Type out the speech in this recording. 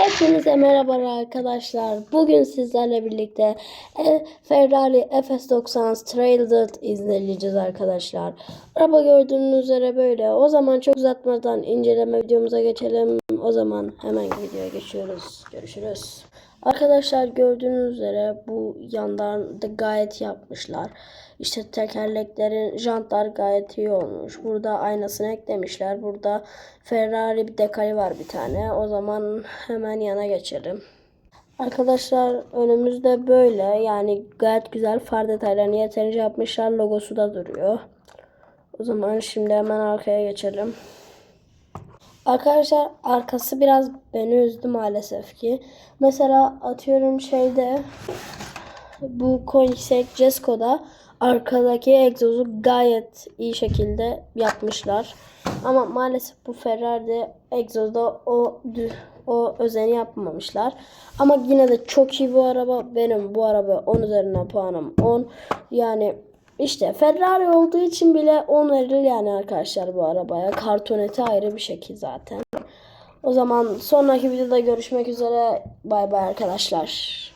Hepinize merhaba arkadaşlar. Bugün sizlerle birlikte e, Ferrari FS90 Straight izleyeceğiz arkadaşlar. Araba gördüğünüz üzere böyle. O zaman çok uzatmadan inceleme videomuza geçelim. O zaman hemen videoya geçiyoruz. Görüşürüz. Arkadaşlar gördüğünüz üzere bu yandan da gayet yapmışlar. İşte tekerleklerin jantlar gayet iyi olmuş. Burada aynasını eklemişler. Burada Ferrari bir dekali var bir tane. O zaman hemen yana geçelim. Arkadaşlar önümüzde böyle yani gayet güzel far detaylarını yeterince yapmışlar. Logosu da duruyor. O zaman şimdi hemen arkaya geçelim. Arkadaşlar arkası biraz beni üzdü maalesef ki. Mesela atıyorum şeyde bu Koenigsegg Jesko'da arkadaki egzozu gayet iyi şekilde yapmışlar. Ama maalesef bu Ferrari'de egzozda o o özeni yapmamışlar. Ama yine de çok iyi bu araba. Benim bu araba 10 üzerinden puanım 10. Yani işte Ferrari olduğu için bile 10 verilir yani arkadaşlar bu arabaya. Kartoneti ayrı bir şekil zaten. O zaman sonraki videoda görüşmek üzere. Bay bay arkadaşlar.